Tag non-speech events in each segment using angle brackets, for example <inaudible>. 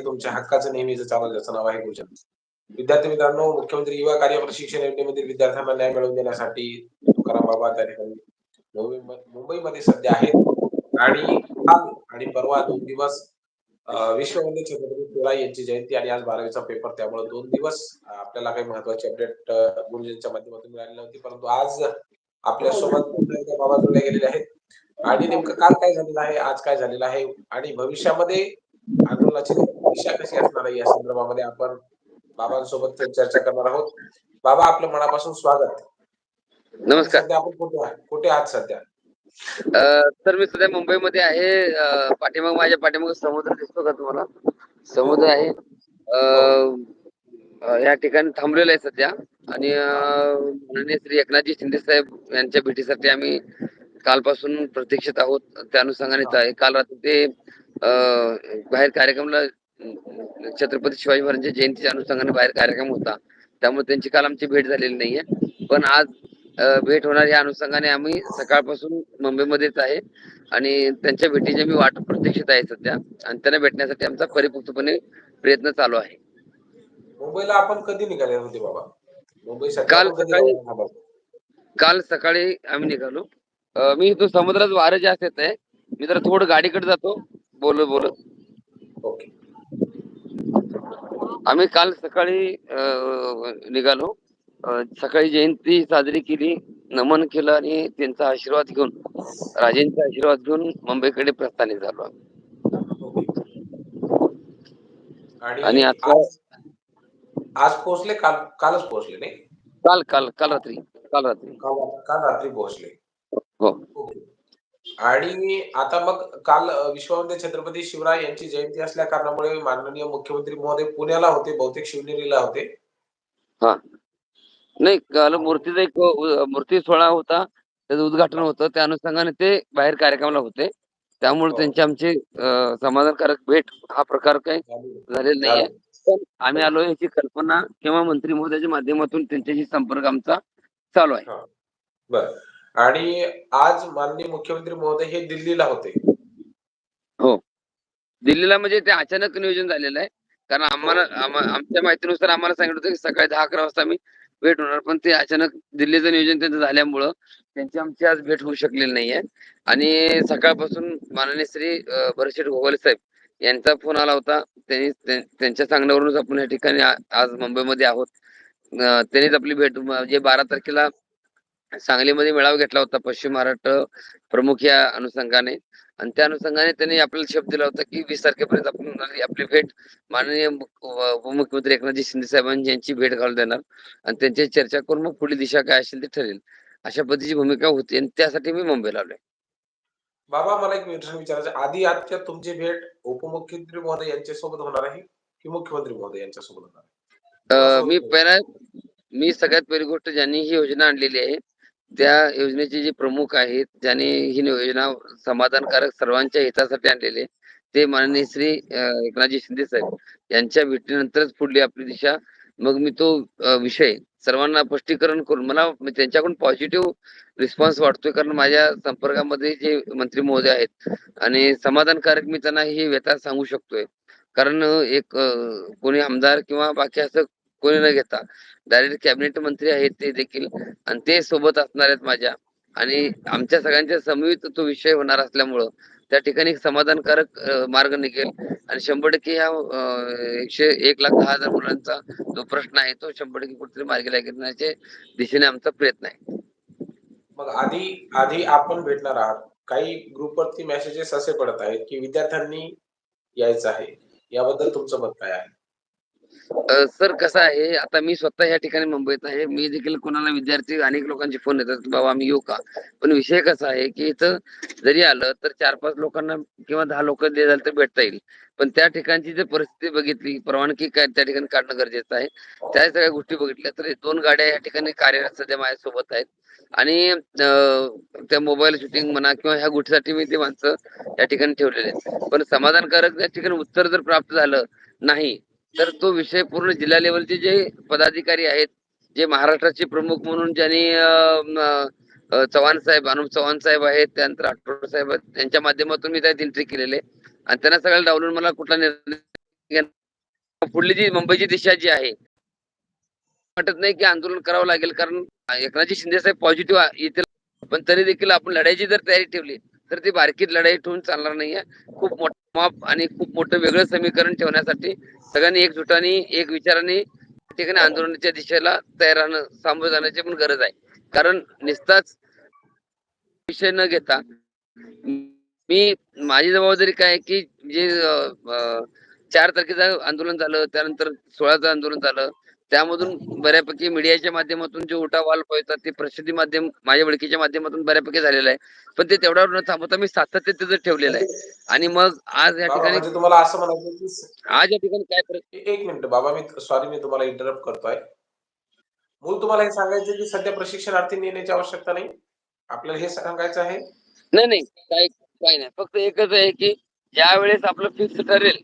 तुमच्या हक्काचं नेहमीच चालत ज्याचं नाव आहे गुलशन विद्यार्थी मित्रांनो मुख्यमंत्री युवा कार्य प्रशिक्षण योजनेमधील विद्यार्थ्यांना न्याय मिळवून देण्यासाठी तुकाराम बाबा त्या ठिकाणी मुंबईमध्ये सध्या आहेत. आणि काल आणि परवा दोन दिवस अं, विश्ववंदे छत्रपती शिवराय यांची जयंती आणि आज बारावीचा पेपर त्यामुळे दोन दिवस आपल्याला काही महत्वाची अपडेट गुरुजींच्या माध्यमातून मिळाली नव्हती. परंतु आज आपल्यासोबत बाबा जोडले गेलेले आहेत. आणि नेमकं काल काय झालेलं आहे आज काय झालेलं आहे? आणि भविष्यामध्ये आंदोलनाची दिशा कशी असणार आहे या संदर्भामध्ये आपण बाबांसोबत चर्चा करणार आहोत. बाबा आपलं मनापासून स्वागत. नमस्कार. सध्या आपण कुठे आहात? कुठे आहात सध्या? तर मी सध्या मुंबईमध्ये आहे. पाठीमाग माझ्या पाठीमाग समुद्र दिसतो का तुम्हाला? समुद्र आहे. या ठिकाणी थांबलेलो आहे सध्या. आणि माननीय श्री एकनाथजी शिंदे साहेब यांच्या भेटीसाठी आम्ही कालपासून प्रतीक्षित आहोत. त्या अनुषंगाने काल रात्री ते बाहेर कार्यक्रमला छत्रपती शिवाजी महाराजांच्या जयंतीच्या अनुषंगाने बाहेर कार्यक्रम होता. त्यामुळे त्यांची काल आमची भेट झालेली नाहीये. पण आज भेट होणार या अनुषंगाने आम्ही सकाळपासून मुंबईमध्येच आहे. आणि त्यांच्या भेटीची मी वाट प्रतीक्षित आहे सध्या. आणि त्यांना भेटण्यासाठी आमचा परिपक्वपणे प्रयत्न चालू आहे. मुंबईला आपण कधी निघाले होते बाबा? मुंबई काल सकाळी-? काल सकाळी आम्ही निघालो. मी इथून समुद्रात वारं जास्त येत आहे. मी जरा थोडं गाडीकडे जातो. बोलत बोलत. ओके. आम्ही काल सकाळी निघालो. सकाळी जयंती साजरी केली नमन केलं आणि त्यांचा आशीर्वाद घेऊन राजेंचा आशीर्वाद घेऊन मुंबईकडे प्रस्थानित झालो. आणि आता- आज पोहोचले? काल कालच पोहोचले नाही? काल काल काल रात्री काल रात्री. काल रात्री पोहोचले. हो. आणि आता मग काल अ, विश्ववंदे छत्रपती शिवराय यांची जयंती असल्या कारणामुळे माननीय मुख्यमंत्री महोदय पुण्याला होते बहुतेक शिवनेरीला होते. हा. नाही काल मूर्तीचा एक मूर्ती सोहळा होता त्याचं उद्घाटन होतं त्या अनुषंगाने ते बाहेर कार्यक्रमाला होते. त्यामुळे हो. त्यांची आमची समाधानकारक भेट हा प्रकार काही झालेला नाहीये पण आम्ही आलो याची कल्पना किंवा मंत्री महोदयाच्या माध्यमातून त्यांच्याशी संपर्क आमचा चालू आहे. बर. आणि आज माननीय मुख्यमंत्री महोदय हे दिल्लीला होते. दिल्लीला म्हणजे ते अचानक नियोजन झालेलं आहे. कारण आम्हाला आम्हा- आमच्या माहितीनुसार आम्हाला सांगितलं होतं की सकाळी दहा अकरा वाजता आम्ही भेट होणार पण ते अचानक दिल्लीचं नियोजन त्यांचं झाल्यामुळं त्यांची आमची आज भेट होऊ शकलेली नाहीये. आणि सकाळपासून माननीय श्री अ, भरतशेठ गोगावले साहेब यांचा फोन आला होता. त्यांनी त्यां- त्यांच्या सांगण्यावरूनच आपण या ठिकाणी आज मुंबईमध्ये आहोत. त्यांनीच आपली भेट म्हणजे बारा तारखेला सांगलीमध्ये मेळावा घेतला होता पश्चिम महाराष्ट्र प्रमुख या अनुषंगाने. आणि त्या अनुषंगाने त्यांनी आपल्याला शब्द दिला होता की वीस तारखेपर्यंत आपण आपली भेट माननीय उपमुख्यमंत्री एकनाथजी शिंदे साहेबांची यांची भेट घालून देणार. आणि त्यांची चर्चा करून मग पुढील दिशा काय असेल ते ठरेल. अशा पद्धतीची भूमिका होती आणि त्यासाठी मी मुंबईला आलोय. बाबा मला एक प्रश्न विचारायचा आधी आजच्या तुमची भेट उपमुख्यमंत्री महोदय यांच्यासोबत होणार आहे की मुख्यमंत्री महोदय यांच्यासोबत होणार आहे? मी पहिला मी सगळ्यात पहिली गोष्ट ज्यांनी ही योजना आणलेली आहे त्या योजनेचे जे प्रमुख आहेत ज्यांनी ही योजना समाधानकारक सर्वांच्या हितासाठी आणलेली ते माननीय श्री एकनाथजी शिंदे साहेब. यांच्या भेटीनंतरच पुढली आपली दिशा. मग मी तो विषय सर्वांना स्पष्टीकरण करून मला म्हणजे त्यांच्याकडून पॉझिटिव्ह रिस्पॉन्स वाटतोय कारण माझ्या संपर्कामध्ये जे मंत्री महोदय आहेत आणि समाधानकारक मी त्यांना ही व्यथा सांगू शकतोय. कारण एक कोणी आमदार किंवा बाकी असं कोणी न घेता डायरेक्ट कॅबिनेट मंत्री आहेत ते देखील. आणि ते सोबत असणार आहेत माझ्या. आणि आमच्या सगळ्यांच्या समवेत तो विषय होणार असल्यामुळं त्या ठिकाणी समाधानकारक मार्ग निघेल. आणि शंभर टक्के ह्या एकशे एक लाख दहा हजार मुलांचा जो प्रश्न आहे तो शंभर टक्के कुठेतरी मार्गी लागण्याच्या दिशेने आमचा प्रयत्न आहे. मग आधी आधी आपण भेटणार आहात. काही ग्रुपवरती मेसेजेस असे पडत आहेत की विद्यार्थ्यांनी यायचं आहे. याबद्दल तुमचं मत काय आहे? सर कसं आहे? आता मी स्वतः या ठिकाणी मुंबईत आहे. मी देखील कोणाला विद्यार्थी अनेक लोकांचे फोन येतात की बाबा आम्ही येऊ का? पण विषय कसा आहे की इथं जरी आलं तर चार पाच लोकांना किंवा दहा लोक जे झालं तर भेटता येईल. पण त्या ठिकाणची जर परिस्थिती बघितली परवानगी काय त्या ठिकाणी काढणं गरजेचं आहे. त्या सगळ्या गोष्टी बघितल्या तर दोन गाड्या या ठिकाणी कार्यरत सध्या माझ्यासोबत आहेत. आणि त्या मोबाईल शूटिंग म्हणा किंवा ह्या गोष्टीसाठी मी ते माणसं या ठिकाणी ठेवलेले आहेत. पण समाधानकारक त्या ठिकाणी उत्तर जर प्राप्त झालं नाही तर तो विषय पूर्ण जिल्हा लेवलचे जे पदाधिकारी आहेत जे महाराष्ट्राचे प्रमुख म्हणून ज्यांनी चव्हाण साहेब अनुप चव्हाण साहेब आहेत त्यानंतर आठवडे साहेब आहेत त्यांच्या माध्यमातून मी त्यात एंट्री केलेले. आणि त्यांना सगळ्याला डावलून मला कुठला निर्णय पुढली जी मुंबईची दिशा जी आहे वाटत नाही की आंदोलन करावं लागेल कारण एकनाथजी शिंदे साहेब पॉझिटिव्ह येतील. पण तरी देखील आपण लढाईची जर तयारी ठेवली तर ती बारकीत लढाई ठेवून चालणार नाहीये. खूप मोठा माप आणि खूप मोठं वेगळं समीकरण ठेवण्यासाठी सगळ्यांनी एकजुटाने एक विचाराने ठिकाणी आंदोलनाच्या दिशेला तयार राहणं सामोरं जाण्याची पण गरज आहे. कारण निस्ताच विषय न घेता मी माझी जबाबदारी काय की जे चार तारखेचं आंदोलन झालं त्यानंतर सोळाचं आंदोलन झालं त्यामधून बऱ्यापैकी मीडियाच्या माध्यमातून जे उठाव आल होतात ते प्रसिद्धी माध्यम माझ्या ओळखीच्या माध्यमातून बऱ्यापैकी झालेलं आहे. पण ते तेवढ्यावर न थांबवता मी सातत्य त्याचं ठेवलेलं आहे. आणि मग आज या ठिकाणी म्हणजे तुम्हाला असं म्हणायचं आज या ठिकाणी काय एक मिनिट बाबा मी सॉरी मी तुम्हाला इंटरप्ट करतोय. मूळ तुम्हाला हे सांगायचं की सध्या प्रशिक्षणार्थी येण्याची आवश्यकता नाही? आपल्याला हे सांगायचं आहे? नाही नाही काय काय नाही. फक्त एकच आहे की ज्या वेळेस आपलं फिक्स ठरेल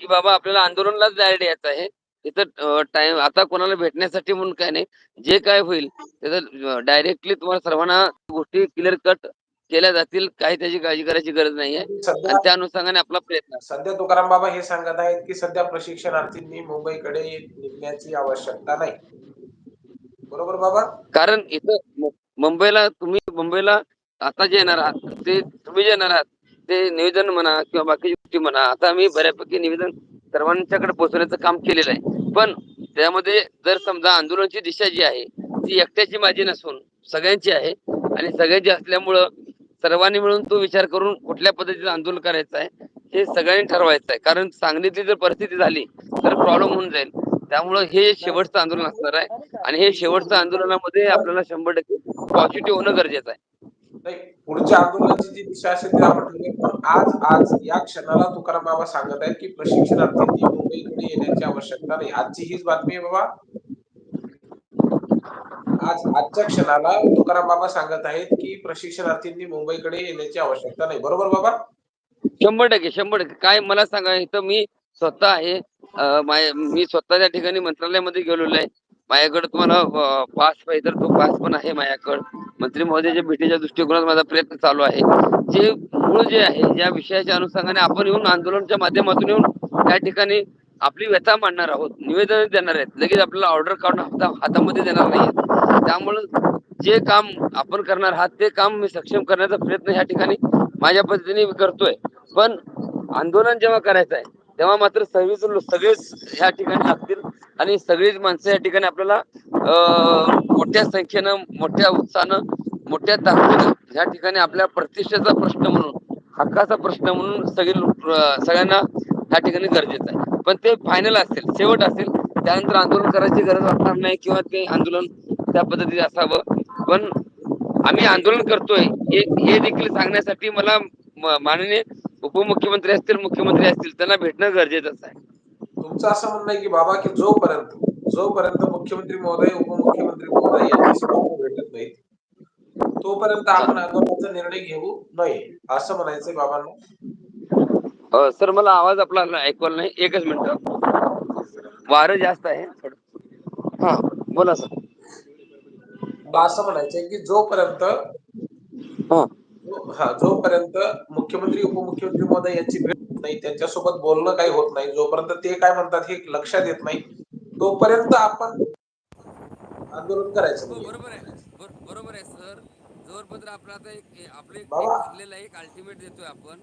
की बाबा आपल्याला आंदोलनालाच जायला यायचं आहे तिथं टाइम आता कोणाला भेटण्यासाठी म्हणून काय नाही जे काय होईल त्याचं डायरेक्टली तुम्हाला सर्वांना गोष्टी क्लिअर कट केल्या जातील काही त्याची काळजी करायची गरज नाहीये. आणि त्या अनुषंगाने आपला प्रयत्न. सध्या तुकाराम बाबा हे सांगत आहेत की सध्या प्रशिक्षणार्थींनी मुंबईकडे निघण्याची आवश्यकता नाही. बरोबर बाबा? कारण इथं मुंबईला तुम्ही मुंबईला आता जे येणार आहात ते तुम्ही जे येणार आहात ते निवेदन म्हणा किंवा बाकीची गोष्टी म्हणा आता आम्ही बऱ्यापैकी निवेदन सर्वांच्याकडे पोहोचवण्याचं काम केलेलं आहे. पण त्यामध्ये जर समजा आंदोलनाची दिशा जी आहे ती एकट्याची माझी नसून सगळ्यांची आहे आणि सगळ्यांची असल्यामुळं सर्वांनी मिळून तो विचार करून कुठल्या पद्धतीचं आंदोलन करायचं आहे हे सगळ्यांनी ठरवायचं आहे. कारण सांगलीतली जर परिस्थिती झाली तर प्रॉब्लेम होऊन जाईल. त्यामुळं हे शेवटचं आंदोलन असणार आहे आणि हे शेवटचं आंदोलनामध्ये आपल्याला शंभर टक्के पॉझिटिव्ह होणं गरजेचं आहे. नाही पुढच्या आंदोलनाची जी दिशा असेल ती आपण ठरवूया. पण आज आज या क्षणाला तुकाराम बाबा सांगत आहेत की प्रशिक्षणार्थी मुंबईकडे येण्याची आवश्यकता नाही. आजची हीच बातमी आहे बाबा. आज आजच्या क्षणाला तुकाराम बाबा सांगत आहेत की प्रशिक्षणार्थींनी मुंबईकडे येण्याची आवश्यकता नाही. बरोबर बाबा? शंभर टक्के शंभर टक्के. काय मला सांगा इथं मी स्वतः आहे. मी स्वतः त्या ठिकाणी मंत्रालयामध्ये गेलेलो आहे. माझ्याकडे तुम्हाला पास पाहिजे तर तो पास पण आहे माझ्याकडं. मंत्री महोदयाच्या भेटीच्या दृष्टिकोनात माझा प्रयत्न चालू आहे. जे मूळ जे आहे या विषयाच्या अनुषंगाने आपण येऊन आंदोलनाच्या माध्यमातून येऊन त्या ठिकाणी आपली व्यथा मांडणार आहोत. निवेदन देणार आहेत. लगेच आपल्याला ऑर्डर काढून हाता हातामध्ये देणार नाही त्यामुळे जे काम आपण करणार आहात ते काम मी सक्षम करण्याचा प्रयत्न ह्या ठिकाणी माझ्या पद्धतीने करतोय. पण आंदोलन जेव्हा करायचं आहे तेव्हा मात्र सर्वच सगळेच ह्या ठिकाणी लागतील आणि सगळीच माणसं या ठिकाणी आपल्याला मोठ्या संख्येनं मोठ्या उत्साहानं मोठ्या ताकदीनं ह्या ठिकाणी आपल्या प्रतिष्ठेचा प्रश्न म्हणून हक्काचा प्रश्न म्हणून सगळे सगळ्यांना ह्या ठिकाणी गरजेचं आहे. पण ते फायनल असेल शेवट असेल त्यानंतर आंदोलन करायची गरज वाटणार नाही किंवा ते आंदोलन त्या पद्धतीने असावं. पण आम्ही आंदोलन करतोय हे देखील सांगण्यासाठी मला माननीय उपमुख्यमंत्री असतील मुख्यमंत्री असतील त्यांना भेटणं गरजेचंच आहे. तुमचं असं म्हणणं आहे की बाबा की जोपर्यंत जोपर्यंत मुख्यमंत्री महोदय उपमुख्यमंत्री महोदय बाबा भेटत नाहीत तोपर्यंत आपण आंदोलनाचा निर्णय घेऊ नये असं म्हणायचंय बाबांना. सर मला आवाज आपला ऐकवला नाही. एकच मिनिट. वारं जास्त आहे. हा बोला सर. असं म्हणायचंय की जोपर्यंत हा. हा जोपर्यंत मुख्यमंत्री उपमुख्यमंत्री महोदय यांची भेट होत नाही त्यांच्यासोबत बोलणं काही होत नाही जोपर्यंत ते काय म्हणतात हे लक्षात येत नाही तोपर्यंत आपण आंदोलन करायचं हो. बरोबर आहे. बर- बरोबर आहे सर. जोरपत्र आपलं आता एक आपलं एक. ठरलेलं एक अल्टिमेट देतोय आपण.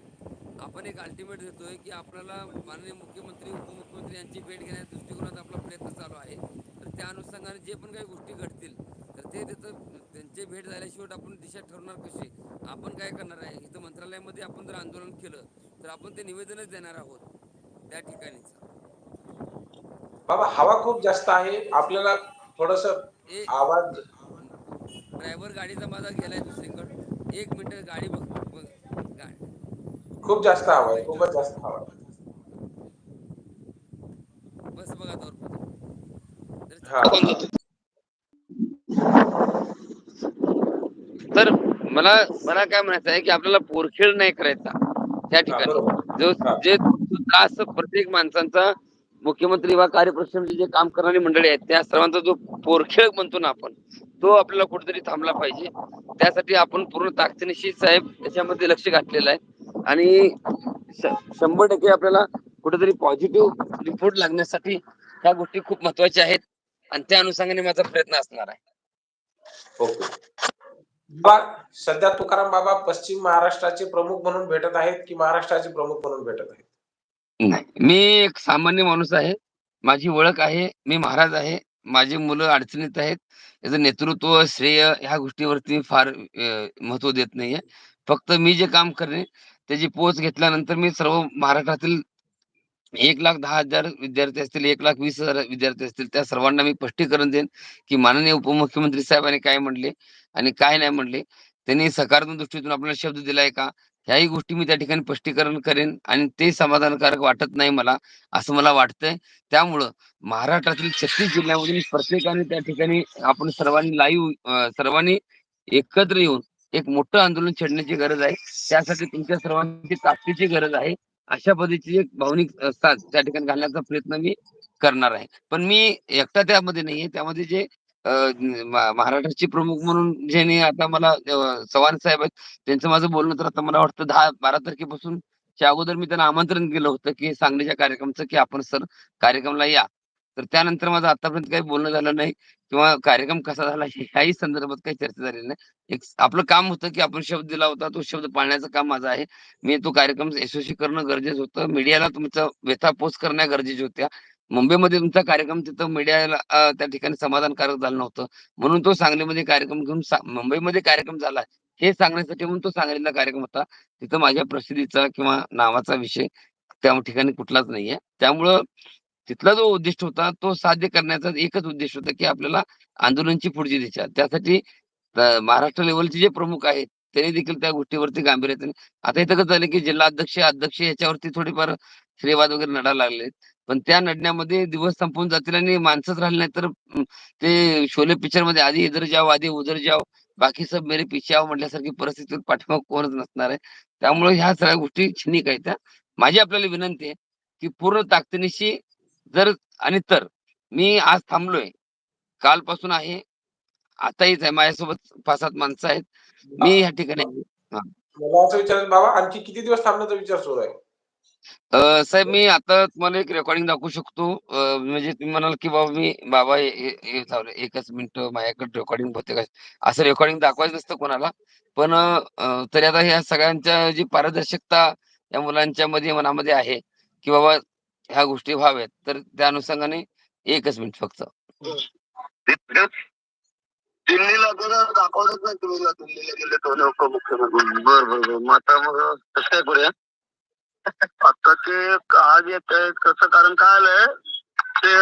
आपण एक अल्टिमेट देतोय की आपल्याला माननीय मुख्यमंत्री उपमुख्यमंत्री यांची भेट घेण्याच्या दृष्टिकोनात आपला प्रयत्न चालू आहे. तर त्या अनुषंगाने जे पण काही गोष्टी घडतील तर ते तिथं त्यांची भेट झाल्याशिवाय आपण दिशा ठरवणार कशी? आपण काय करणार आहे? इथं मंत्रालयामध्ये आपण जर आंदोलन केलं तर आपण ते निवेदनच देणार आहोत त्या ठिकाणीच. बाबा हवा खूप जास्त आहे. आपल्याला थोडस आवाज ड्रायव्हर गाडीचा माझा गेलाय दुसरीकडे एक मिनिट गाडी बघ बघ. गाडी. खूप जास्त हवा आहे खूपच जास्त हवा आहे. बस बघा तोर तर मला मला काय म्हणायचं आहे की आपल्याला पोरखेळ नाही करायचा. त्या ठिकाणी. जो. जे त्रास प्रत्येक माणसांचा मुख्यमंत्री वा कार्यप्रश्नाचे जे काम करणारी मंडळी आहेत त्या सर्वांचा जो पोरखेळ म्हणतो ना आपण तो आपल्याला कुठेतरी थांबला पाहिजे. त्यासाठी आपण पूर्ण ताकदीनिशी साहेब त्याच्यामध्ये लक्ष घातलेलं आहे. आणि शंभर टक्के आपल्याला कुठेतरी पॉझिटिव्ह रिपोर्ट लागण्यासाठी ह्या गोष्टी खूप महत्त्वाच्या आहेत. आणि त्या अनुषंगाने माझा प्रयत्न असणार आहे. बा सध्या तुकाराम बाबा पश्चिम महाराष्ट्राचे प्रमुख म्हणून भेटत आहेत की महाराष्ट्राचे प्रमुख म्हणून भेटत आहेत? नाही. मी एक सामान्य माणूस आहे. माझी ओळख आहे. मी महाराज आहे. माझी मुलं अडचणीत आहेत. याचं नेतृत्व श्रेय ह्या गोष्टीवरती फार महत्त्व देत नाहीये. फक्त मी जे काम करणे त्याची पोच घेतल्यानंतर मी सर्व महाराष्ट्रातील एक लाख दहा हजार विद्यार्थी असतील एक लाख वीस हजार विद्यार्थी असतील त्या सर्वांना मी स्पष्टीकरण देईन की माननीय उपमुख्यमंत्री साहेबांनी काय म्हणले आणि काय नाही म्हणले. त्यांनी सकारात्मक दृष्टीतून आपल्याला शब्द दिलाय का? ह्याही गोष्टी मी त्या ठिकाणी स्पष्टीकरण करेन आणि ते समाधानकारक वाटत नाही मला असं मला वाटतंय. त्यामुळं महाराष्ट्रातील छत्तीस जिल्ह्यामधून प्रत्येकाने त्या ठिकाणी आपण सर्वांनी लाईव्ह सर्वांनी एकत्र येऊन एक मोठं आंदोलन छेडण्याची गरज आहे. त्यासाठी तुमच्या सर्वांची ताकदीची गरज आहे. अशा पद्धतीची एक भावनिक साथ त्या ठिकाणी घालण्याचा प्रयत्न मी करणार आहे. पण मी एकटा त्यामध्ये नाहीये. त्यामध्ये जे महाराष्ट्राचे प्रमुख म्हणून ज्यांनी आता मला चव्हाण साहेब आहेत त्यांचं माझं बोलणं तर आता मला वाटतं दहा बारा तारखेपासून च्या अगोदर मी त्यांना आमंत्रण केलं होतं की सांगलीच्या कार्यक्रमचं की आपण सर कार्यक्रमला या. तर त्यानंतर माझं आतापर्यंत काही बोलणं झालं नाही किंवा कार्यक्रम कसा झाला ह्याही संदर्भात काही चर्चा झालेली नाही. एक आपलं काम होतं की आपण शब्द दिला होता तो शब्द पाळण्याचं काम माझं आहे. मी तो कार्यक्रम यशस्वी करणं गरजेचं होतं. मीडियाला तुमचं व्यथा पोस्ट करण्या गरजेच्या होत्या. मुंबईमध्ये तुमचा कार्यक्रम तिथं मीडियाला त्या ठिकाणी समाधानकारक झालं नव्हतं. म्हणून तो सांगलीमध्ये कार्यक्रम घेऊन मुंबईमध्ये कार्यक्रम झाला. हे सांगण्यासाठी म्हणून तो सांगलीला कार्यक्रम होता. तिथं माझ्या प्रसिद्धीचा किंवा नावाचा विषय त्या ठिकाणी कुठलाच नाहीये. त्यामुळं तिथला जो उद्दिष्ट होता तो साध्य करण्याचा एकच उद्देश होता की आपल्याला आंदोलनची पुढची दिशा. त्यासाठी महाराष्ट्र लेवलचे जे प्रमुख आहेत त्यांनी देखील त्या गोष्टीवरती गांभीर्याने आता इथं कसं झालं की जिल्हा अध्यक्ष अध्यक्ष याच्यावरती थोडीफार श्रीवाद वगैरे लढा लागले पण त्या लढण्यामध्ये दिवस संपून जातील आणि माणसंच राहिले नाही तर ते शोले पिक्चरमध्ये आधी इधर जाव आधी उधर जाव बाकी सब मेरे पिछे आव म्हटल्यासारखी परिस्थिती पाठीमाग कोणच नसणार आहे. त्यामुळे ह्या सगळ्या गोष्टी क्षणिक आहेत त्या माझी आपल्याला विनंती आहे की पूर्ण ताकदीनिशी जर आणि तर मी आज थांबलोय. कालपासून आहे. आताहीच आहे. माझ्यासोबत पाच सात माणसं आहेत. मी ह्या ठिकाणी बाबा आणखी किती दिवस थांबण्याचा विचार सुरू आहे? अ, साहेब मी आता तुम्हाला एक रेकॉर्डिंग दाखवू शकतो. अ, म्हणजे तुम्ही म्हणाल की बाबा मी बाबा हे- हे हे चालू आहे. एकच मिनिट माझ्याकडे रेकॉर्डिंग होते का असं रेकॉर्डिंग दाखवायचं नसतं कोणाला. पण अ, तरी आता ह्या सगळ्यांच्या जी पारदर्शकता या मुलांच्या मध्ये मनामध्ये आहे की बाबा ह्या गोष्टी व्हाव्यात. तर त्या अनुषंगाने एकच मिनिट फक्त. दिल्लीला जर दाखवलंच नाही तुम्ही. दिल्लीला गेले दोन उपमुख्यमंत्री मग आता मग कसं काय करूया? आता ते आज येत आहे कसं? कारण काय आलंय ते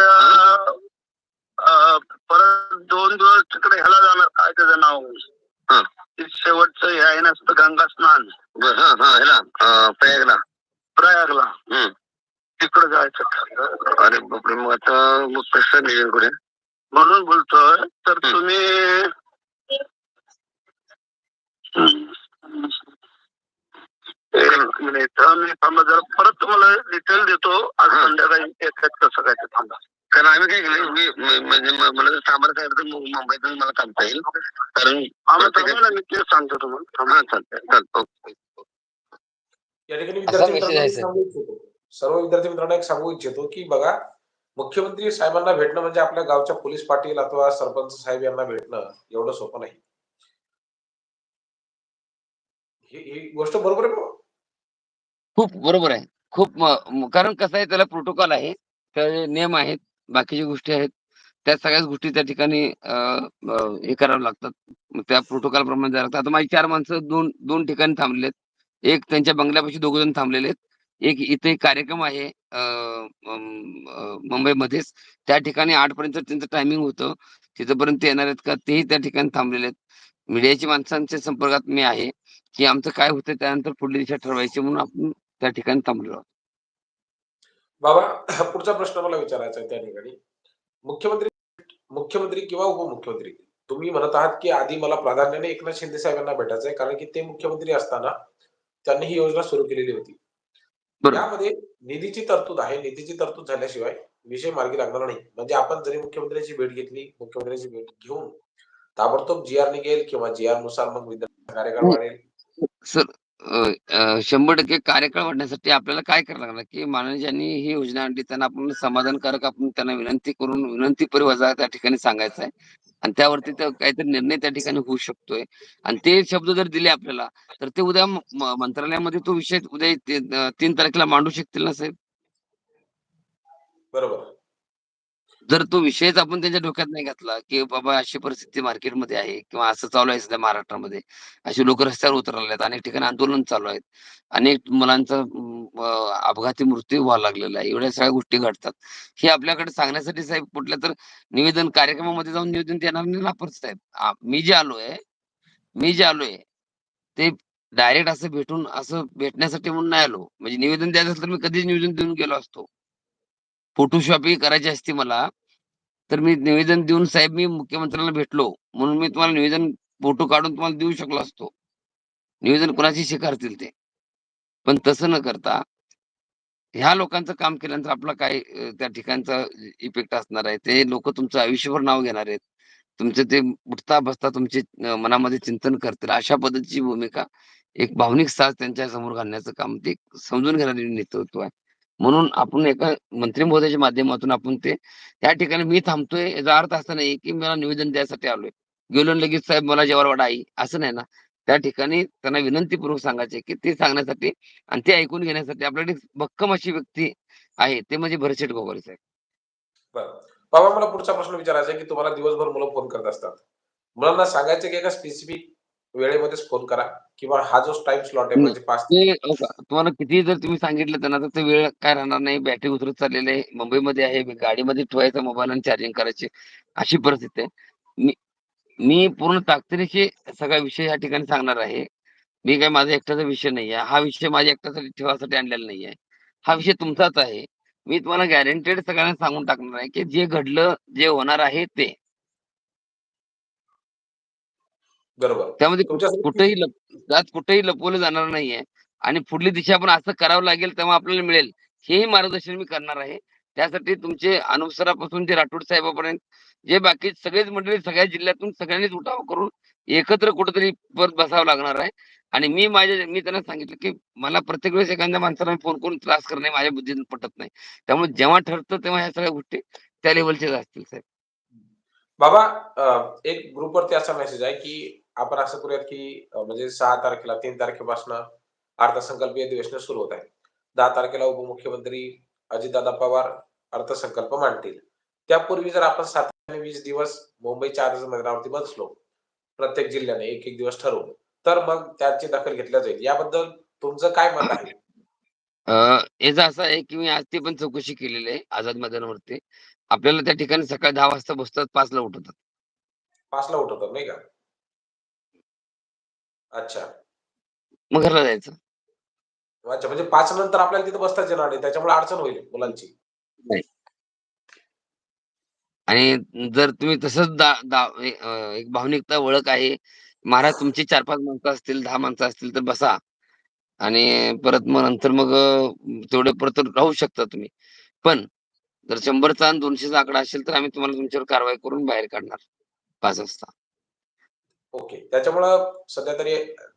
परत दोन दिवस तिकडे ह्याला जाणार काय त्याचं नाव? शेवटचं हे आहे ना गंगा स्नान. ह्याला प्रयागला. प्रयागला. तिकडे जायचं. अरे बापरे मग आता मग कसं नियोजन करूया? म्हणून बोलतोय तर तुम्ही थांबा जरा परत तुम्हाला डिटेल देतो. आज संध्याकाळी कसं काय ते थांबा. कारण आम्ही काय केलं मी म्हणजे मला जर थांबायला सांगितलं तर मु- मुंबईतून मला थांबता येईल. कारण आम्ही थांबू ना मी तेच सांगतो तुम्हाला. थांबा. चालतंय चालतं ओके. या ठिकाणी विद्यार्थी मित्रांनो. सांगू इच्छितो. सर्व विद्यार्थी मित्रांना एक सांगू इच्छितो की बघा मुख्यमंत्री साहेबांना भेटणं म्हणजे आपल्या गावच्या पोलीस पाटील अथवा सरपंच साहेब यांना भेटणं एवढं सोपं नाही. ही ही गोष्ट बरोबर आहे? खूप बरोबर आहे. खूप कारण कसं आहे त्याला प्रोटोकॉल आहे. त्याचे नियम आहेत. बाकीच्या गोष्टी आहेत. त्या सगळ्याच गोष्टी त्या ठिकाणी हे करावं लागतात. त्या प्रोटोकॉल प्रमाणे जायला लागतात आता माझी चार माणसं दोन दोन ठिकाणी थांबलेत एक त्यांच्या बंगल्यापाशी दोघ जण थांबलेले आहेत. एक इथे कार्यक्रम आहे मुंबईमध्येच. त्या ठिकाणी आठ पर्यंत त्यांचं टायमिंग होतं. तिथपर्यंत येणार आहेत का तेही त्या ठिकाणी थांबलेले आहेत. मीडियाच्या माणसांच्या संपर्कात मी आहे. की आमचं काय होतं त्यानंतर पुढली दिशा ठरवायची म्हणून आपण त्या ठिकाणी थांबलो आहोत. बाबा <clears throat> पुढचा प्रश्न मला विचारायचा आहे त्या ठिकाणी मुख्यमंत्री मुख्यमंत्री किंवा उपमुख्यमंत्री तुम्ही म्हणत आहात की आधी मला प्राधान्याने एकनाथ शिंदे साहेबांना भेटायचं आहे कारण की ते मुख्यमंत्री असताना त्यांनी ही योजना सुरू केलेली होती. यामध्ये निधीची तरतूद आहे निधीची तरतूद झाल्याशिवाय विषय मार्गी लागणार नाही म्हणजे आपण जरी मुख्यमंत्र्यांची भेट घेतली मुख्यमंत्र्यांची भेट घेऊन ताबडतोब जी आर निघेल किंवा जी आरनुसार मग विद्यार्थी कार्यकाळ हम्म. वाढेल सर शंभर टक्के कार्यकाळ वाढण्यासाठी आपल्याला काय करावं लागणार? की माननीय ज्यांनी ही योजना आणली त्यांना आपण समाधानकारक आपण त्यांना विनंती करून विनंती परिवार त्या ठिकाणी सांगायचं आहे आणि त्यावरती तर काहीतरी निर्णय त्या ठिकाणी होऊ शकतोय. आणि ते शब्द जर दिले आपल्याला तर ते उद्या मंत्रालयामध्ये तो विषय उद्या तीन तारखेला मांडू शकतील ना साहेब? बरोबर. जर तो विषयच आपण त्यांच्या डोक्यात नाही घातला की बाबा अशी परिस्थिती मार्केटमध्ये आहे किंवा असं चालू आहे सध्या महाराष्ट्रामध्ये अशी लोक रस्त्यावर उतरले आहेत अनेक ठिकाणी आंदोलन चालू आहेत अनेक मुलांचा अपघाती मृत्यू व्हायला लागलेला आहे एवढ्या सगळ्या गोष्टी घडतात. हे आपल्याकडे सांगण्यासाठी साहेब कुठल्या तर निवेदन कार्यक्रमामध्ये जाऊन निवेदन देणार नाही ना आपण साहेब मी जे आलोय मी जे आलोय ते डायरेक्ट असं भेटून असं भेटण्यासाठी म्हणून नाही आलो. म्हणजे निवेदन द्यायचं असेल तर मी कधीच निवेदन देऊन गेलो असतो. फोटोशॉपी करायची असती मला तर मी निवेदन देऊन साहेब मी मुख्यमंत्र्यांना भेटलो. म्हणून मी तुम्हाला निवेदन फोटो काढून तुम्हाला देऊ शकलो असतो. निवेदन कोणाशी स्वीकारतील ते. पण तसं न करता ह्या लोकांचं काम केल्यानंतर आपला काय त्या ठिकाणचा इफेक्ट असणार आहे? ते लोक तुमचं आयुष्यभर नाव घेणार आहेत. तुमचं ते उठता बसता तुमचे मनामध्ये चिंतन करतील. अशा पद्धतीची भूमिका एक भावनिक साथ त्यांच्यासमोर घालण्याचं काम ते समजून घेणारे नेतृत्व आहे. म्हणून आपण एका मंत्री महोदयाच्या माध्यमातून आपण ते त्या ठिकाणी मी थांबतोय. याचा अर्थ असा नाही की मला निवेदन द्यायसाठी आलोय. गेलो लगेच साहेब मला जेवार वाडा आई. असं नाही ना. त्या ठिकाणी त्यांना विनंतीपूर्वक सांगायचे की ते सांगण्यासाठी आणि ते ऐकून घेण्यासाठी आपल्याकडे भक्कम अशी व्यक्ती आहे. ते म्हणजे भरशेट गोगोले साहेब. बाबा मला पुढचा प्रश्न विचारायचा की तुम्हाला दिवसभर मुलं फोन करत असतात. मुलांना सांगायचं की एका स्पेसिफिक वेळेमध्येच फोन करा किंवा हा जो टाइम स्लॉट आहे म्हणजे पाच ते तुम्हाला किती जर तुम्ही सांगितलं त्यांना तर ते वेळ काय राहणार नाही. बॅटरी उतरत चाललेली आहे. मुंबईमध्ये आहे. मी गाडीमध्ये ठेवायचा मोबाईल आणि चार्जिंग करायची अशी परिस्थिती आहे. मी मी पूर्ण ताकदीनिशी सगळा विषय या ठिकाणी सांगणार आहे. मी काय माझा एकट्याचा विषय नाही आहे. हा विषय माझ्या एकट्यासाठी ठेवासाठी आणलेला नाही आहे. हा विषय तुमचाच आहे. मी तुम्हाला गॅरंटेड सगळ्यांना सांगून टाकणार आहे की जे घडलं जे होणार आहे ते. बरोबर. त्यामध्ये कुठेही त्यात कुठेही लपवलं जाणार नाहीये. आणि पुढली दिशा पण असं करावं लागेल तेव्हा आपल्याला मिळेल. हेही मार्गदर्शन मी करणार आहे. त्यासाठी तुमचे अनुसरापासून ते राठोड साहेबापर्यंत जे बाकी सगळेच मंडळी सगळ्या जिल्ह्यातून सगळ्यांनीच उठाव करून एकत्र कुठेतरी परत बसावं लागणार आहे. आणि मी माझ्या मी त्यांना सांगितलं की मला प्रत्येक वेळेस एखाद्या माणसाला फोन करून त्रास करणे माझ्या बुद्धीतून पटत नाही. त्यामुळे जेव्हा ठरतं तेव्हा ह्या सगळ्या गोष्टी त्या लेवलच्याच असतील साहेब. बाबा एक ग्रुपवरती असा मेसेज आहे की आपण असं करूयात की म्हणजे सहा तारखेला तीन तारखेपासून अर्थसंकल्पीय अधिवेशन सुरू होत आहे. दहा तारखेला उपमुख्यमंत्री अजितदादा पवार अर्थसंकल्प मांडतील. त्यापूर्वी जर आपण सात वीस दिवस मुंबईच्या अर्ज मैदानावरती बसलो प्रत्येक जिल्ह्याने एक एक दिवस ठरवून तर मग त्याची दखल घेतल्या जाईल. याबद्दल तुमचं काय मत आहे? याचं असं आहे की मी आज ती पण चौकशी केलेली आहे आझाद मैदानावरती. आपल्याला त्या ठिकाणी सकाळी दहा वाजता बसतात पाचला उठवतात. पाचला उठवतात नाही का? अच्छा. मग घरला जायचं. अच्छा म्हणजे पाच नंतर आपल्याला तिथे बसताच येणार नाही त्याच्यामुळे अडचण होईल मुलांची. आणि जर तुम्ही तसंच दा, दा, ए- अं, एक भावनिकता ओळख आहे महाराज तुमची चार पाच माणसं असतील दहा माणसं असतील तर बसा. आणि परत मग नंतर मग अं, तेवढे परत राहू शकता तुम्ही. पण जर शंभरचा आणि दोनशेचा आकडा असेल तर आम्ही तुम्हाला तुमच्यावर कारवाई करून बाहेर काढणार. पाच वाजता. ओके. त्याच्यामुळं सध्या तरी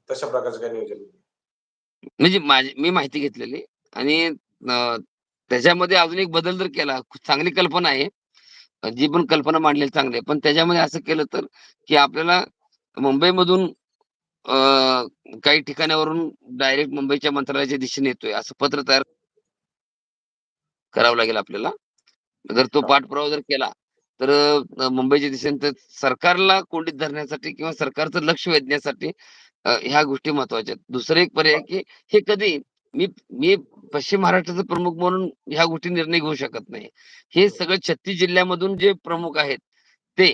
तशा प्रकारचं काही नियोजन. म्हणजे माझी मी माहिती घेतलेली आणि त्याच्यामध्ये अजून एक बदल जर केला चांगली कल्पना आहे. जी पण कल्पना मांडलेली चांगली पण त्याच्यामध्ये असं केलं तर की आपल्याला मुंबईमधून काही ठिकाणावरून डायरेक्ट मुंबईच्या मंत्रालयाच्या दिशेने येतोय असं पत्र तयार करावं लागेल आपल्याला. जर तो पाठपुरावा जर केला तर मुंबईच्या दिशेने तर सरकारला कोंडीत धरण्यासाठी किंवा सरकारचं लक्ष वेधण्यासाठी ह्या गोष्टी महत्त्वाच्या आहेत. दुसरं एक पर्याय की हे कधी मी मी पश्चिम महाराष्ट्राचा प्रमुख म्हणून ह्या गोष्टी निर्णय घेऊ शकत नाही. हे सगळं छत्तीस जिल्ह्यामधून जे प्रमुख आहेत ते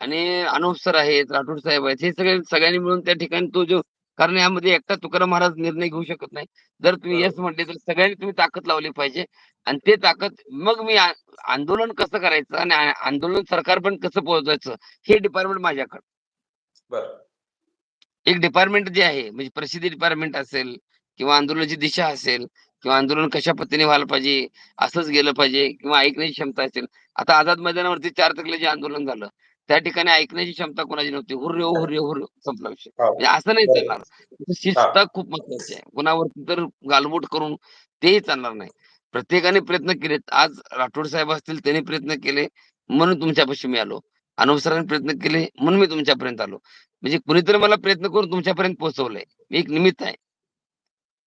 आणि अनुप सर आहेत राठोड साहेब आहेत हे सगळे सगळ्यांनी मिळून त्या ठिकाणी तो जो कारण यामध्ये एकटा तुकाराम महाराज निर्णय घेऊ शकत नाही. जर तुम्ही यस म्हटले तर सगळ्यांनी तुम्ही ताकद लावली पाहिजे. आणि ते ताकद मग मी आंदोलन कसं करायचं आणि आंदोलन सरकारपर्यंत कसं पोहोचायचं हे डिपार्टमेंट माझ्याकडे. एक डिपार्टमेंट जे आहे म्हणजे प्रसिद्धी डिपार्टमेंट असेल किंवा आंदोलनाची दिशा असेल किंवा आंदोलन कशा पद्धतीने व्हायला पाहिजे असंच गेलं पाहिजे किंवा ऐकण्याची क्षमता असेल. आता आझाद मैदानावरती चार तारखेला जे आंदोलन झालं त्या ठिकाणी ऐकण्याची क्षमता कोणाची नव्हती. हुर्रे हुर्रे हुर्रे संपला विषय. म्हणजे असं नाही. चालणार. शिस्त खूप महत्वाची आहे. कुणावरती तर गालबोट करून तेही चालणार नाही. प्रत्येकाने प्रयत्न केलेत. आज राठोड साहेब असतील त्यांनी प्रयत्न केले म्हणून तुमच्यापाशी मी आलो. अनुप सरांनी प्रयत्न केले म्हणून मी तुमच्यापर्यंत आलो. म्हणजे कुणीतरी मला प्रयत्न करून तुमच्यापर्यंत पोहोचवलंय. मी एक निमित्त आहे.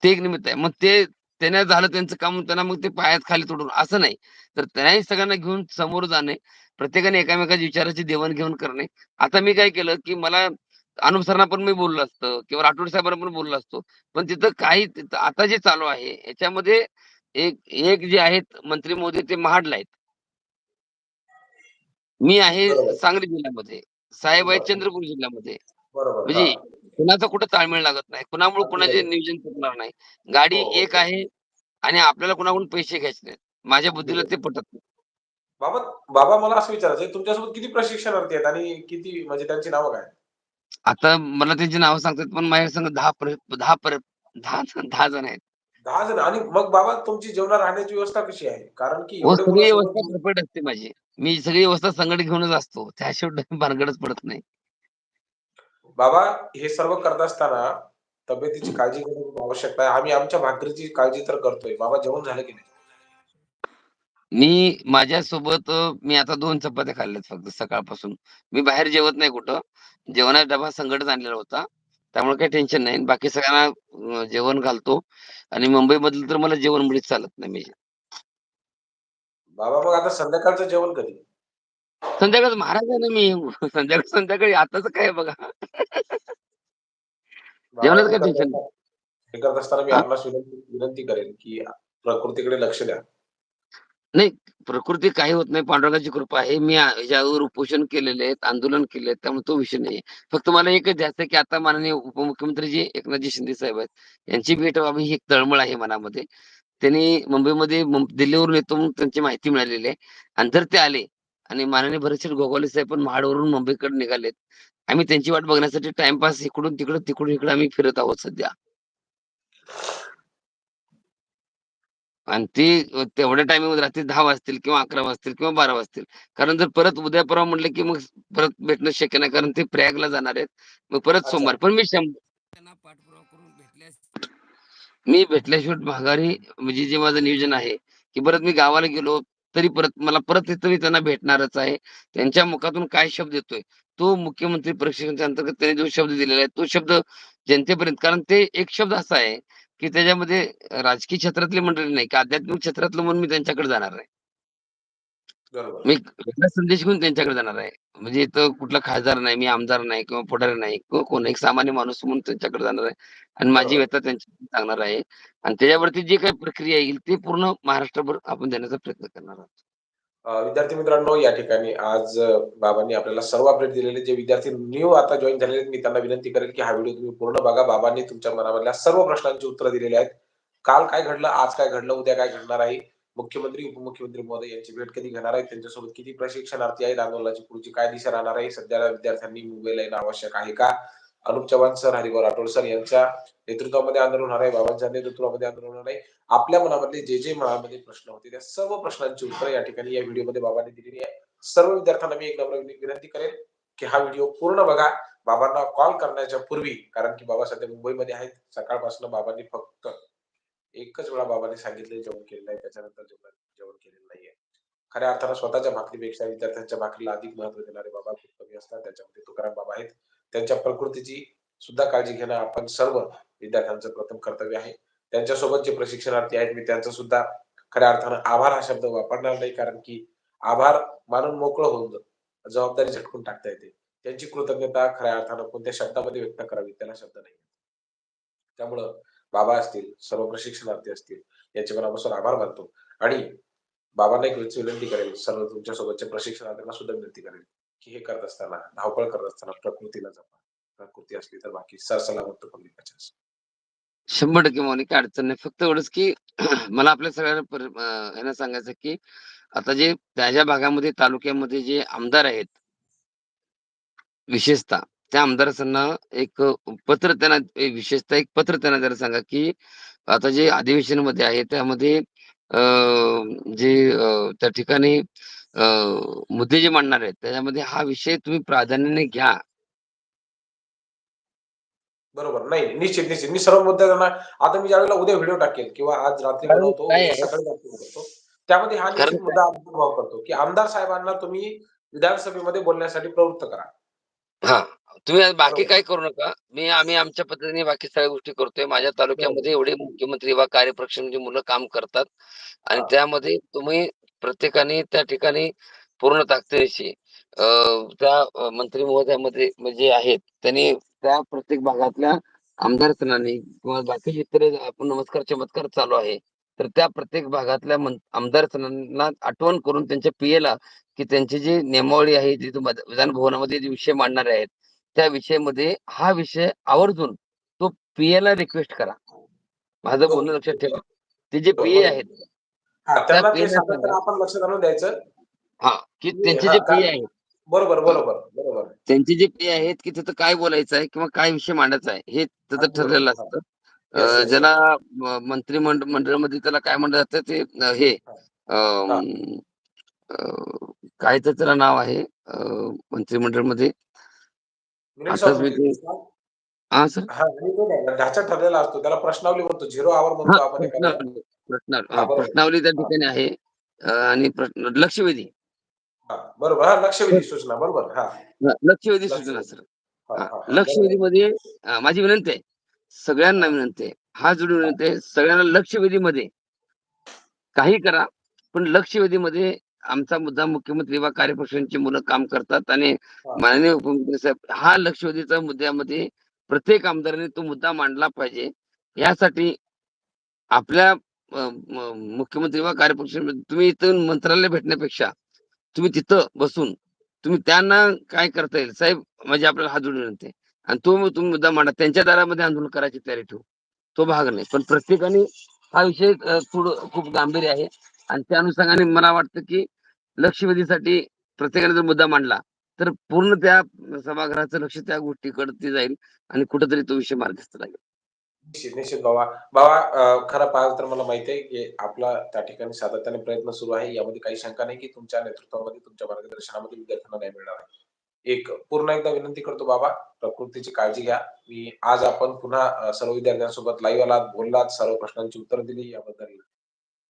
ते एक निमित्त आहे. मग ते त्याने झालं त्यांचं काम त्यांना मग ते पायात खाली तोडून असं नाही. तर त्यांनाही सगळ्यांना घेऊन समोर जाणे प्रत्येकाने एकामेकाच्या विचाराची देवाणघेवाण करणे. आता मी काय केलं की मला अनुप सरांना पण मी बोललो असतं किंवा राठोड साहेबांना पण बोललो असतो. पण तिथं काही आता जे चालू आहे याच्यामध्ये एक एक जे आहेत मंत्री मोदी ते महाडला आहेत. मी आहे. सांगली जिल्ह्यामध्ये. साहेब आहेत. चंद्रपूर जिल्ह्यामध्ये. म्हणजे. कुणाचा कुठं ताळमेळ लागत नाही. कुणामुळे कुणाचे. नियोजन चुकणार नाही. गाडी हो, एक हो. आहे आणि आपल्याला कुणाकडून पैसे घ्यायचे नाहीत. माझ्या बुद्धीला ते पटत नाही. बाबा बाबा मला असं विचारायचं तुमच्यासोबत किती प्रशिक्षणार्थी आहेत आणि किती म्हणजे त्यांची नावं काय आता मला त्यांची नावं सांगतात पण माझ्या संग दहा पर- दहा पर- दहा दहा जण आहेत. दहा जण. आणि मग बाबा तुमची जेवणा राहण्याची व्यवस्था कशी आहे? कारण की हो सगळी व्यवस्था असते माझी. मी सगळी व्यवस्था संकट घेऊनच असतो. त्याशिवाय भानगडच पडत नाही. बाबा हे सर्व करत असताना तब्येतीची काळजी घेणं खूप आवश्यक आहे. आम्ही आमच्या भाकरीची काळजी तर करतोय. बाबा जेवण झालं की नाही? मी माझ्यासोबत मी आता दोन चपात्या खाल्ल्यात फक्त सकाळपासून. मी बाहेर जेवत नाही कुठं. जेवणाचा डबा संकटच आणलेला होता. त्यामुळे काही टेन्शन नाही. बाकी सगळ्यांना जेवण घालतो. आणि मुंबई मधलं तर मला जेवण मुळीच चालत नाही. मी बाबा मग आता संध्याकाळचं जेवण कधी? संध्याकाळ महाराज आहे ना मी. संध्याकाळ संध्याकाळी आताच काय बघा. जेवणाचं काय टेन्शन हे करत असताना मी? आपणास विनंती करेन की प्रकृतीकडे लक्ष द्या. नाही प्रकृती काही होत नाही. पांडुरंगाची कृपा आहे. मी ह्याच्यावर उपोषण केलेले आहेत आंदोलन केले त्यामुळे तो विषय नाही फक्त मला एकच आहे की आता माननीय उपमुख्यमंत्री जे एकनाथजी शिंदे साहेब आहेत. यांची भेट व्हावी ही एक तळमळ आहे मनामध्ये. त्यांनी मुंबईमध्ये दिल्लीवरून येतो म्हणून त्यांची माहिती मिळालेली आहे. आणि जर ते आले आणि माननीय भरतशेठ गोगावले साहेब पण महाडवरून मुंबईकडे निघालेत. आम्ही त्यांची वाट बघण्यासाठी टाइमपास इकडून तिकडं तिकडून इकडे आम्ही फिरत आहोत सध्या. आणि ते तेवढ्या टायमिंग रात्री दहा वाजतील किंवा अकरा वाजतील किंवा बारा वाजतील. कारण जर परत उद्या परवा म्हटलं की मग परत भेटणं शक्य नाही कारण ते प्रयागला जाणार आहेत. मग परत. सोमवार. पण मी शंभर त्यांना पाठपुरावा करून भेटल्यास मी भेटल्याशिवाय माघारी म्हणजे जे माझं नियोजन आहे की परत मी गावाला गेलो तरी परत मला परत तरी त्यांना भेटणारच आहे. त्यांच्या मुखातून काय शब्द येतोय? तो मुख्यमंत्री प्रशिक्षणाच्या अंतर्गत त्यांनी जो शब्द दिलेला आहे तो शब्द जनतेपर्यंत कारण ते एक शब्द असा आहे की त्याच्यामध्ये राजकीय क्षेत्रातली मंडळी नाही की आध्यात्मिक क्षेत्रातलं म्हणून मी त्यांच्याकडे जाणार आहे. बरोबर. मी वेगळा संदेश घेऊन त्यांच्याकडे जाणार आहे. म्हणजे इथं कुठला खासदार नाही मी आमदार नाही किंवा पुढारी नाही किंवा कोण एक सामान्य माणूस म्हणून त्यांच्याकडे जाणार आहे. आणि माझी. व्यथा त्यांच्या सांगणार आहे. आणि त्याच्यावरती जी काही प्रक्रिया येईल ती पूर्ण महाराष्ट्रभर आपण देण्याचा प्रयत्न करणार आहोत. अ, विद्यार्थी मित्रांनो या ठिकाणी आज अ, बाबांनी आपल्याला सर्व अपडेट दिलेले जे विद्यार्थी न्यू आता जॉईन झालेले आहेत, मी त्यांना विनंती करेन की हा व्हिडिओ तुम्ही पूर्ण बघा. बाबांनी तुमच्या मनामधल्या सर्व प्रश्नांची उत्तरं दिलेली आहेत. काल काय घडलं आज काय घडलं उद्या काय घडणार आहे? मुख्यमंत्री उपमुख्यमंत्री महोदय यांची भेट कधी घेणार आहे त्यांच्यासोबत किती प्रशिक्षणार्थी आहेत? आंदोलनाची पुढची काय दिशा राहणार आहे? सध्याला विद्यार्थ्यांनी मुंबईला येणं आवश्यक आहे का? अनुप चव्हाण सर हरिभाऊ राठोड सर यांच्या नेतृत्वामध्ये आंदोलन होणार आहे. बाबांच्या नेतृत्वामध्ये आंदोलन होणार आहे. आपल्या मनामधले जे जे मनामध्ये प्रश्न होते त्या सर्व प्रश्नांची उत्तर या ठिकाणी या व्हिडिओमध्ये बाबांनी दिलेली आहे सर्व विद्यार्थ्यांना मी एक नम्र विनंती करेन की हा व्हिडिओ पूर्ण बघा. बाबांना कॉल करण्याच्या पूर्वी कारण की बाबा सध्या मुंबईमध्ये आहेत सकाळपासून बाबांनी फक्त एकच वेळा बाबांनी सांगितले जेवण केलेलं आहे त्याच्यानंतर जेवण जेवण केलेलं नाहीये. खऱ्या अर्थानं स्वतःच्या भाकरीपेक्षा विद्यार्थ्यांच्या भाकरीला अधिक महत्त्व देणारे बाबा खूप कमी असतात. त्याच्यामध्ये तुकाराम बाबा आहेत. त्यांच्या प्रकृतीची सुद्धा काळजी घेणं आपण सर्व विद्यार्थ्यांचं प्रथम कर्तव्य आहे. त्यांच्यासोबत जे प्रशिक्षणार्थी आहेत मी त्यांचं सुद्धा खऱ्या अर्थानं आभार हा शब्द वापरणार नाही कारण की आभार मानून मोकळं होऊन जबाबदारी झटकून टाकता येते. त्यांची कृतज्ञता खऱ्या अर्थानं कोणत्या शब्दामध्ये व्यक्त करावी त्याला शब्द नाही त्यामुळं बाबा असतील सर्व प्रशिक्षणार्थी असतील याचे मनापासून आभार मानतो. आणि बाबांना एक विनंती करेल सर्व तुमच्या सोबतच्या प्रशिक्षणार्थींना सुद्धा विनंती करेल की हे करत असताना धावपळ करत असताना प्रकृतीला जपा. प्रकृती असली तर बाकी सरसलामत तो पब्लिक शंभर टक्के मौनिक काय अडचण नाही. फक्त एवढंच की <clears throat> मला आपल्या सगळ्यांना यांना सांगायचं की आता जे त्या ज्या भागामध्ये तालुक्यामध्ये जे आमदार आहेत विशेषतः त्या आमदारांना एक पत्र त्यांना विशेषतः एक पत्र त्यांना जरा सांगा की आता जे अधिवेशनमध्ये आहे त्यामध्ये अं, जे त्या ठिकाणी मुद्दे जे मांडणार आहेत त्याच्यामध्ये हा विषय तुम्ही प्राधान्याने घ्या. बरोबर. नाही निश्चित निश्चित. मी सर्व मुद्दे त्यांना आता मी ज्यावेळेला उद्या व्हिडिओ टाकेल किंवा आज रात्री बनवतो त्यामध्ये हा? मुद्दा करतो की आमदार साहेबांना तुम्ही विधानसभेमध्ये बोलण्यासाठी प्रवृत्त करा. हा. तुम्ही आज बाकी. काय करू नका. मी आम्ही आमच्या पद्धतीने बाकी सगळ्या गोष्टी करतोय. माझ्या तालुक्यामध्ये एवढे मुख्यमंत्री वा कार्यप्रक्षांची मुलं काम करतात. आणि. त्यामध्ये तुम्ही प्रत्येकाने त्या ठिकाणी पूर्ण ताकदीनिशी अं, त्या मंत्री महोदयामध्ये म्हणजे आहेत. त्यांनी त्या प्रत्येक भागातल्या आमदार सणांनी किंवा बाकीचे इतर आपण नमस्कार चमत्कार चालू आहे. तर त्या प्रत्येक भागातल्या आमदार सणांना आठवण करून त्यांच्या पीएला की त्यांची जी नियमावली आहे जी विधान भवनामध्ये जे विषय मांडणारे आहेत त्या विषयामध्ये हा विषय आवर्जून तो पीएला रिक्वेस्ट करा. माझं बोलणं लक्षात ठेवा. ते जे पीए आहेत हा त्यांना ते PA ला सातत्यानं आपण लक्ष घालून द्यायचं. हा की त्यांचे हा, जे पीए आहेत. बरोबर बरोबर बरोबर. त्यांचे जे पीए आहेत की तिथं काय बोलायचं आहे किंवा काय विषय मांडायचा आहे हे तिथं. ठरलेलं हा. असतं. ज्याला मंत्रिमंडळ मंडळामध्ये त्याला काय म्हणलं जातं ते हे काय तर त्याला नाव आहे अं, मंत्रिमंडळमध्ये. मिनिट्स आताच ऑफ मी ते- हा हा सर ढाचा ठरलेला असतो. त्याला प्रश्नावली म्हणतो. झिरो आवर म्हणतो हा आपण प्रश्नावली प्रश्नावली. हा, हा, बरोबर. प्रश्नावली त्या ठिकाणी आहे. अं, आणि प्रश्न लक्षवेधी. हा, बरोबर. हा लक्षवेधी सूचना. बरोबर. हा. हा, लक्षवेधी लक्षवेधी. सूचना सर. हा, हा, हा, हा, लक्षवेधीमध्ये अं, माझी विनंती आहे. सगळ्यांना. विनंती आहे. हा जोडी विनंती आहे. सगळ्यांना लक्षवेधीमध्ये काही करा पण लक्षवेधीमध्ये आमचा मुद्दा मुख्यमंत्री वा कार्यपक्षांची मुलं काम करतात आणि. माननीय उपमुख्यमंत्री साहेब हा लक्षवेधीचा मुद्द्यामध्ये प्रत्येक आमदाराने तो मुद्दा मांडला पाहिजे. यासाठी आपल्या मुख्यमंत्री वा कार्यपक्ष तुम्ही इथून मंत्रालय भेटण्यापेक्षा तुम्ही तिथं बसून तुम्ही त्यांना काय करता येईल? साहेब म्हणजे आपल्याला हात जोडून आहे. आणि तो तुम्ही मुद्दा मांडा. त्यांच्या दारामध्ये आंदोलन करायची तयारी ठेवू. तो भाग नाही. पण प्रत्येकाने हा विषय खूप गांभीर्य आहे. आणि त्या अनुषंगाने मला वाटतं की लक्षवेधीसाठी प्रत्येकाने जर मुद्दा मांडला तर पूर्ण त्या सभागृहाचं लक्ष त्या गोष्टीकडे जाईल आणि कुठेतरी तो विषय मार्गस्थ लागेल निश्चित निश्चित बाबा. बाबा खरं पाहिलं तर मला माहिती आहे की आपला त्या ठिकाणी सातत्याने प्रयत्न सुरू आहे. यामध्ये काही शंका नाही की तुमच्या नेतृत्वामध्ये तुमच्या मार्गदर्शनामध्ये विद्यार्थ्यांना नाही मिळणार आहे. एक पूर्ण एकदा विनंती करतो बाबा प्रकृतीची काळजी घ्या. मी आज आपण पुन्हा सर्व विद्यार्थ्यांसोबत लाईव्ह आलात बोललात सर्व प्रश्नांची उत्तर दिली याबद्दल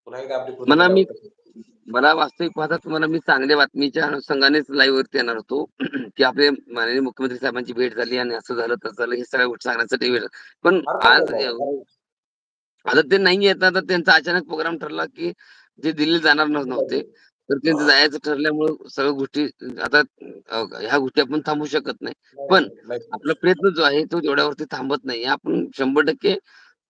पुन्हा एकदा आपली कृतज्ञता मला मी-. मला वास्तविक पाहता तुम्हाला मी चांगल्या बातमीच्या अनुषंगानेच लाईव्ह वरती येणार होतो <clears throat> की आपले माननीय मुख्यमंत्री साहेबांची भेट झाली आणि असं झालं तसं झालं हे सगळ्या गोष्टी सांगण्यासाठी वेळ पण आज. आता ते नाही येतात तर त्यांचा अचानक प्रोग्राम ठरला की जे दिल्ली जाणार नव्ह- नव्हते तर त्यांचं जायचं ठरल्यामुळे सगळ्या गोष्टी आता ह्या गोष्टी आपण थांबवू शकत नाही पण. आपला प्रयत्न जो आहे तो तेवढ्यावरती थांबत नाही आपण शंभर टक्के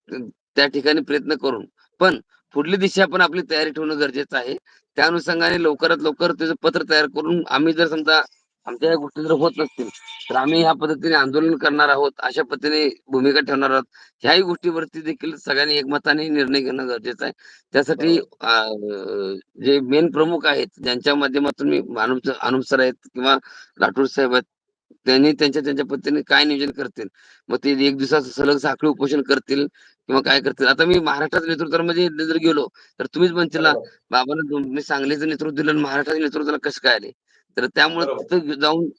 त्या ठिकाणी प्रयत्न करून पण पुढली दिशा पण आपली तयारी ठेवणं गरजेचं आहे. त्या अनुषंगाने लवकरात लवकर त्याचं पत्र तयार करून आम्ही जर समजा आमच्या या गोष्टी जर होत नसतील तर आम्ही ह्या पद्धतीने आंदोलन करणार आहोत अशा पद्धतीने भूमिका ठेवणार आहोत. ह्याही गोष्टीवरती देखील सगळ्यांनी एकमताने निर्णय घेणं गरजेचं आहे. त्यासाठी जे मेन प्रमुख आहेत ज्यांच्या माध्यमातून मी अनुप अनुप सर आहेत किंवा राठोड साहेब आहेत त्यांनी त्यांच्या त्यांच्या पद्धतीने काय नियोजन करतील? मग ते एक दिवसाचं सलग साखळी उपोषण करतील किंवा काय करतील? आता मी महाराष्ट्राच्या नेतृत्वामध्ये जर गेलो तर तुम्हीच म्हणतील. बाबांना तुम्ही सांगलीचं नेतृत्व दिलं आणि महाराष्ट्राच्या नेतृत्वाला कसं काय आले? तर त्यामुळे. तिथं जाऊन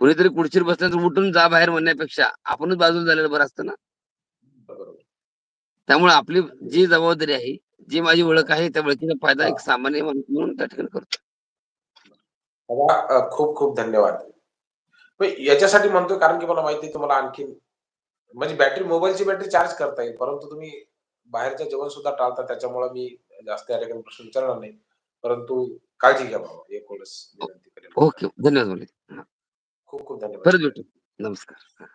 कुणीतरी खुर्चीवर बसल्यानंतर उठून जा बाहेर म्हणण्यापेक्षा आपणच बाजूला झालेलं बरं असतं ना. त्यामुळे आपली जी जबाबदारी आहे जी माझी ओळख आहे त्या ओळखीचा फायदा एक सामान्य माणूस म्हणून त्या ठिकाणी करतो. खूप खूप धन्यवाद. याच्यासाठी म्हणतोय कारण की मला माहिती आहे तुम्हाला आणखी म्हणजे बॅटरी मोबाईलची बॅटरी चार्ज करता येईल परंतु तुम्ही बाहेरचं जेवण सुद्धा टाळता त्याच्यामुळे मी जास्त या ठिकाणी प्रश्न विचारणार नाही. परंतु काळजी घ्या बाबा एक वेळेस विनंती करेल. ओके धन्यवाद खूप खूप धन्यवाद. नमस्कार.